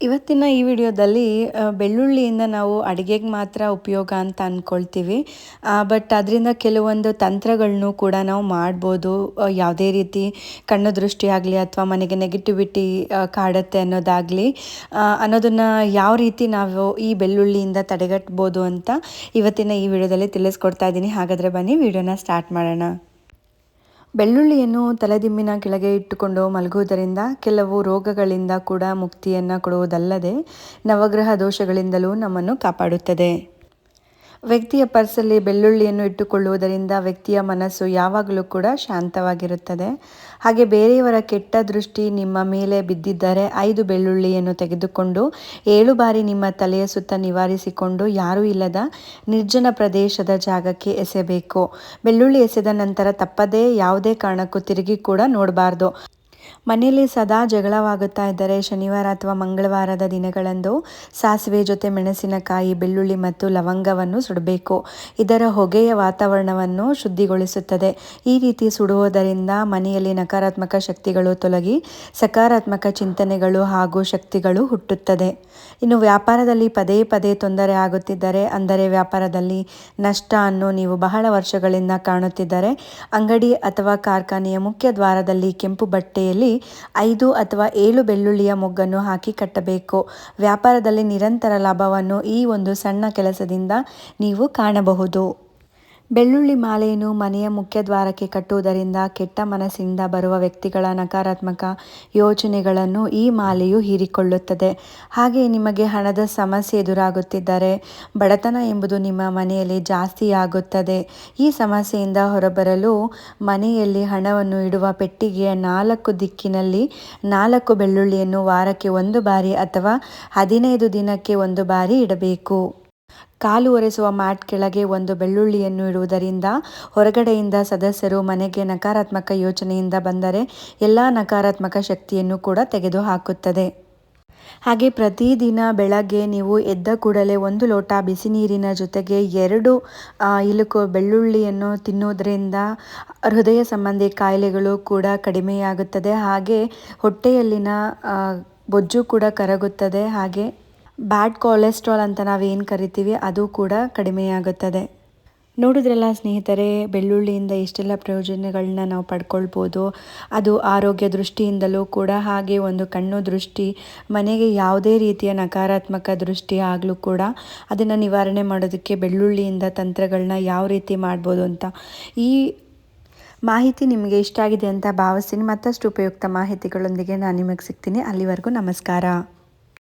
ಇವತ್ತಿನ ಈ ವಿಡಿಯೋದಲ್ಲಿ ಬೆಳ್ಳುಳ್ಳಿಯಿಂದ ನಾವು ಅಡುಗೆಗೆ ಮಾತ್ರ ಉಪಯೋಗ ಅಂತ ಅಂದ್ಕೊಳ್ತೀವಿ ಬಟ್ ಅದರಿಂದ ಕೆಲವೊಂದು ತಂತ್ರಗಳನ್ನೂ ಕೂಡ ನಾವು ಮಾಡ್ಬೋದು. ಯಾವುದೇ ರೀತಿ ಕಣ್ಣು ದೃಷ್ಟಿ ಆಗಲಿ ಅಥವಾ ಮನೆಗೆ ನೆಗೆಟಿವಿಟಿ ಕಾಡುತ್ತೆ ಅನ್ನೋದಾಗಲಿ ಅನ್ನೋದನ್ನು ಯಾವ ರೀತಿ ನಾವು ಈ ಬೆಳ್ಳುಳ್ಳಿಯಿಂದ ತಡೆಗಟ್ಬೋದು ಅಂತ ಇವತ್ತಿನ ಈ ವಿಡಿಯೋದಲ್ಲಿ ತಿಳಿಸ್ಕೊಡ್ತಾ ಇದ್ದೀನಿ. ಹಾಗಾದರೆ ಬನ್ನಿ, ವಿಡಿಯೋನ ಸ್ಟಾರ್ಟ್ ಮಾಡೋಣ. ಬೆಳ್ಳುಳ್ಳಿಯನ್ನು ತಲೆದಿಂಬಿನ ಕೆಳಗೆ ಇಟ್ಟುಕೊಂಡು ಮಲಗುವುದರಿಂದ ಕೆಲವು ರೋಗಗಳಿಂದ ಕೂಡ ಮುಕ್ತಿಯನ್ನು ಕೊಡುವುದಲ್ಲದೆ ನವಗ್ರಹ ದೋಷಗಳಿಂದಲೂ ನಮ್ಮನ್ನು ಕಾಪಾಡುತ್ತದೆ. ವ್ಯಕ್ತಿಯ ಪರ್ಸಲ್ಲಿ ಬೆಳ್ಳುಳ್ಳಿಯನ್ನು ಇಟ್ಟುಕೊಳ್ಳುವುದರಿಂದ ವ್ಯಕ್ತಿಯ ಮನಸ್ಸು ಯಾವಾಗಲೂ ಕೂಡ ಶಾಂತವಾಗಿರುತ್ತದೆ. ಹಾಗೆ ಬೇರೆಯವರ ಕೆಟ್ಟ ದೃಷ್ಟಿ ನಿಮ್ಮ ಮೇಲೆ ಬಿದ್ದಿದ್ದರೆ ಐದು ಬೆಳ್ಳುಳ್ಳಿಯನ್ನು ತೆಗೆದುಕೊಂಡು ಏಳು ಬಾರಿ ನಿಮ್ಮ ತಲೆಯ ಸುತ್ತ ನಿವಾರಿಸಿಕೊಂಡು ಯಾರೂ ಇಲ್ಲದ ನಿರ್ಜನ ಪ್ರದೇಶದ ಜಾಗಕ್ಕೆ ಎಸೆಬೇಕು. ಬೆಳ್ಳುಳ್ಳಿ ಎಸೆದ ನಂತರ ತಪ್ಪದೇ ಯಾವುದೇ ಕಾರಣಕ್ಕೂ ತಿರುಗಿ ಕೂಡ ನೋಡಬಾರ್ದು. ಮನೆಯಲ್ಲಿ ಸದಾ ಜಗಳವಾಗುತ್ತಾ ಇದ್ದರೆ ಶನಿವಾರ ಅಥವಾ ಮಂಗಳವಾರದ ದಿನಗಳಂದು ಸಾಸಿವೆ ಜೊತೆ ಮೆಣಸಿನಕಾಯಿ, ಬೆಳ್ಳುಳ್ಳಿ ಮತ್ತು ಲವಂಗವನ್ನು ಸುಡಬೇಕು. ಇದರ ಹೊಗೆಯ ವಾತಾವರಣವನ್ನು ಶುದ್ಧಿಗೊಳಿಸುತ್ತದೆ. ಈ ರೀತಿ ಸುಡುವುದರಿಂದ ಮನೆಯಲ್ಲಿ ನಕಾರಾತ್ಮಕ ಶಕ್ತಿಗಳು ತೊಲಗಿ ಸಕಾರಾತ್ಮಕ ಚಿಂತನೆಗಳು ಹಾಗೂ ಶಕ್ತಿಗಳು ಹುಟ್ಟುತ್ತದೆ. ಇನ್ನು ವ್ಯಾಪಾರದಲ್ಲಿ ಪದೇ ಪದೇ ತೊಂದರೆ ಆಗುತ್ತಿದ್ದರೆ, ಅಂದರೆ ವ್ಯಾಪಾರದಲ್ಲಿ ನಷ್ಟ ಅನ್ನು ನೀವು ಬಹಳ ವರ್ಷಗಳಿಂದ ಕಾಣುತ್ತಿದ್ದರೆ, ಅಂಗಡಿ ಅಥವಾ ಕಾರ್ಖಾನೆಯ ಮುಖ್ಯ ದ್ವಾರದಲ್ಲಿ ಕೆಂಪು ಬಟ್ಟೆಯಲ್ಲಿ ಐದು ಅಥವಾ ಏಳು ಬೆಳ್ಳುಳ್ಳಿಯ ಮೊಗ್ಗನ್ನು ಹಾಕಿ ಕಟ್ಟಬೇಕು. ವ್ಯಾಪಾರದಲ್ಲಿ ನಿರಂತರ ಲಾಭವನ್ನು ಈ ಒಂದು ಸಣ್ಣ ಕೆಲಸದಿಂದ ನೀವು ಕಾಣಬಹುದು. ಬೆಳ್ಳುಳ್ಳಿ ಮಾಲೆಯನ್ನು ಮನೆಯ ಮುಖ್ಯ ದ್ವಾರಕ್ಕೆ ಕಟ್ಟುವುದರಿಂದ ಕೆಟ್ಟ ಮನಸ್ಸಿಂದ ಬರುವ ವ್ಯಕ್ತಿಗಳ ನಕಾರಾತ್ಮಕ ಯೋಚನೆಗಳನ್ನು ಈ ಮಾಲೆಯು ಹೀರಿಕೊಳ್ಳುತ್ತದೆ. ಹಾಗೆ ನಿಮಗೆ ಹಣದ ಸಮಸ್ಯೆ ಎದುರಾಗುತ್ತಿದ್ದರೆ ಬಡತನ ಎಂಬುದು ನಿಮ್ಮ ಮನೆಯಲ್ಲಿ ಜಾಸ್ತಿ ಆಗುತ್ತದೆ. ಈ ಸಮಸ್ಯೆಯಿಂದ ಹೊರಬರಲು ಮನೆಯಲ್ಲಿ ಹಣವನ್ನು ಇಡುವ ಪೆಟ್ಟಿಗೆಯ ನಾಲ್ಕು ದಿಕ್ಕಿನಲ್ಲಿ ನಾಲ್ಕು ಬೆಳ್ಳುಳ್ಳಿಯನ್ನು ವಾರಕ್ಕೆ ಒಂದು ಬಾರಿ ಅಥವಾ ಹದಿನೈದು ದಿನಕ್ಕೆ ಒಂದು ಬಾರಿ ಇಡಬೇಕು. ಕಾಲು ಒರೆಸುವ ಮ್ಯಾಟ್ ಕೆಳಗೆ ಒಂದು ಬೆಳ್ಳುಳ್ಳಿಯನ್ನು ಇಡುವುದರಿಂದ ಹೊರಗಡೆಯಿಂದ ಸದಸ್ಯರು ಮನೆಗೆ ನಕಾರಾತ್ಮಕ ಯೋಚನೆಯಿಂದ ಬಂದರೆ ಎಲ್ಲ ನಕಾರಾತ್ಮಕ ಶಕ್ತಿಯನ್ನು ಕೂಡ ತೆಗೆದುಹಾಕುತ್ತದೆ. ಹಾಗೆ ಪ್ರತಿದಿನ ಬೆಳಗ್ಗೆ ನೀವು ಎದ್ದ ಕೂಡಲೇ ಒಂದು ಲೋಟ ಬಿಸಿ ನೀರಿನ ಜೊತೆಗೆ ಎರಡು ಇಲುಕು ಬೆಳ್ಳುಳ್ಳಿಯನ್ನು ತಿನ್ನೋದ್ರಿಂದ ಹೃದಯ ಸಂಬಂಧಿ ಕಾಯಿಲೆಗಳು ಕೂಡ ಕಡಿಮೆಯಾಗುತ್ತದೆ. ಹಾಗೆ ಹೊಟ್ಟೆಯಲ್ಲಿನ ಬೊಜ್ಜು ಕೂಡ ಕರಗುತ್ತದೆ. ಹಾಗೆ ಬ್ಯಾಡ್ ಕೊಲೆಸ್ಟ್ರಾಲ್ ಅಂತ ನಾವೇನು ಕರಿತೀವಿ, ಅದು ಕೂಡ ಕಡಿಮೆಯಾಗುತ್ತದೆ ನೋಡಿದ್ರಲ್ಲ ಸ್ನೇಹಿತರೆ, ಬೆಳ್ಳುಳ್ಳಿಯಿಂದ ಎಷ್ಟೆಲ್ಲ ಪ್ರಯೋಜನಗಳನ್ನ ನಾವು ಪಡ್ಕೊಳ್ಬೋದು, ಅದು ಆರೋಗ್ಯ ದೃಷ್ಟಿಯಿಂದಲೂ ಕೂಡ ಹಾಗೆ ಒಂದು ಕಣ್ಣು ದೃಷ್ಟಿ, ಮನೆಗೆ ಯಾವುದೇ ರೀತಿಯ ನಕಾರಾತ್ಮಕ ದೃಷ್ಟಿ ಆಗಲೂ ಕೂಡ ಅದನ್ನು ನಿವಾರಣೆ ಮಾಡೋದಕ್ಕೆ ಬೆಳ್ಳುಳ್ಳಿಯಿಂದ ತಂತ್ರಗಳನ್ನ ಯಾವ ರೀತಿ ಮಾಡ್ಬೋದು ಅಂತ. ಈ ಮಾಹಿತಿ ನಿಮಗೆ ಇಷ್ಟ ಆಗಿದೆ ಅಂತ ಭಾವಿಸ್ತೀನಿ. ಮತ್ತಷ್ಟು ಉಪಯುಕ್ತ ಮಾಹಿತಿಗಳೊಂದಿಗೆ ನಾನು ನಿಮಗೆ ಸಿಗ್ತೀನಿ. ಅಲ್ಲಿವರೆಗೂ ನಮಸ್ಕಾರ.